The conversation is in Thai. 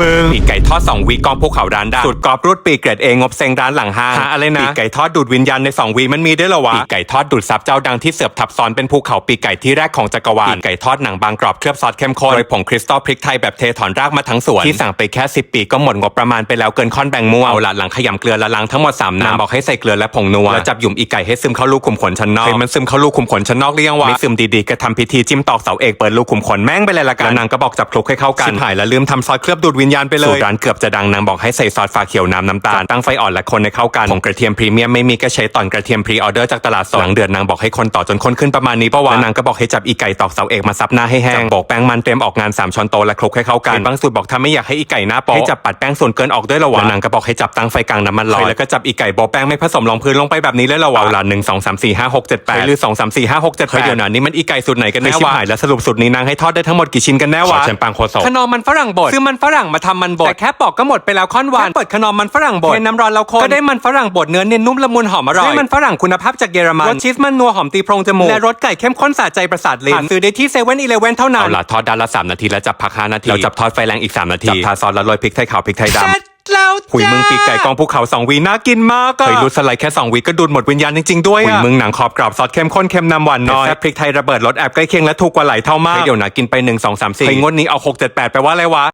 มึงปีกไก่ทอด 2 วีกองภูเขาร้านดังสูตรกรอบรูดปีกเกรดเองงบเซงร้านหลังห้างหาอะไรนะปีกไก่ทอดดูดวิญญาณใน 2 วีมันมีด้วยเหรอวะปีกไก่ทอดดูดซับเจ้าดังที่เสือบทับซ้อนเป็นภูเขาปีกไก่ที่แรกของจักรวาลปีกไก่ทอดหนังบางกรอบเคลือบซอสเข้มข้นโดยผงคริสตัลพริกไทยแบบเทถอนรากมาทั้งสวนที่สั่งไปแค่ 10 ปีก็หมดงบประมาณไปแล้วเกินค่อนแบ่งมั่วเอาละหลังขยำเกลือละล้างทั้งหมด3น้ำบอกให้ใส่เกลือและผงนัวแล้วจับหยุ่มอีกไก่ให้ซึมเข้าลูกขุมขนชั้นนอกเฮ้ยมันซึมเข้าลูกขุมขนชั้นนอกหรือยังวะไม่ซึมดีๆก็ทำพิธีจิ้มตอกเสาเอกเปิดลูกขุมขนแม่งไปเลยละกันแล้วนางก็บอกจับคลุกให้เข้ากันชิบหายแล้วลืมทำซอสเคลือบดูดวิญญาณไปเลยสูตรร้านเกือบจะดังนางบอกให้ใส่ซอสฝาเขียวน้ำน้ำตาลตั้งไฟอ่อนและคนให้เข้ากันผงกระเทียมพรีเมียมไม่มีก็ใช้ตอนกระเทียมพรีออเดอร์จากตลาดสดหลังเดือนนางบอกให้คนต่อจนคนขึ้นประมาณนี้ปะวะแล้วนางก็บอกให้จับอีไก่ตอกเสาเอกมาซับหน้าให้แห้งโบกแป้งมันเตรียมออกงานสามช้อนโต๊ะและคลุกให้เข้ากันบางสูตรบอกถ้าไม่อยากให้อีไก่หน้าโป๊ะให้จับปัดแป้งส่วนเกินออกด้วยละวะแล้วนางก็บอกให้จับตั้งไฟกลางน้ำมันลอยแล้วก็จับอีไก่โบะแป้งไม่ผสมรองพื้นลงไปแบบนี้เลยละวะเอาละหนึ่งสองสามสี่ห้าหกเจ็ดแปดหรือสองสามสี่ห้าหกเจ็ดแปดเดี๋ยวนะนี่มันอีไก่สูตรไหนกันแน่วะแล้วสรุปสูตรนี้นางให้ทอดได้ทั้งหมดกี่ชิ้นกันแน่วะเชมปังโคโซขนมมันฝรั่งบดซื้อมันฝรั่งมาทำมันบดแต่แค่ปอกก็หมดไปแล้วค่อนหวานเปิดขนมมันฝรั่งบดเทน้ำร้อนแล้วคนก็ได้มันฝรั่งบดเนื้อเนียนนุ่มละมุนหอมอร่อยได้มันฝรั่งคุณภาพจากเยอรมันรสชีสมันนัวหอมตีโพรงจมูกและรสไก่เข้มข้นสะใจประสาทลิ้นหาซื้อได้ที่เซเว่นอีเลฟเว่นเท่านั้นเอาล่ะทอดด้านละ3นาทีแล้วจับพัก5นาทีแล้วจับทอดไฟแรงอีก 3 นาทีจับทาซอสแล้วโรยพริกไทยขาวพริกไทยดำแล้วหุยมึงปีกไก่กองภูเขาสองวีน่ากินมากอะเคยรู้สไลด์แค่2วีก็ดูดหมดวิญญาณจริงๆด้วยอะหุยมึงหนังขอบกรอบซอสเข้มข้นเค็มนำหวานน้อยแซ่บพริกไทยระเบิดรสแอบใกล้เคียงและถูกกว่าหลายเท่ามากเดี๋ยวนะกินไป1 2 3 4เฮ้ยงวดนี้เอา6 7 8ไปว่าอะไรวะ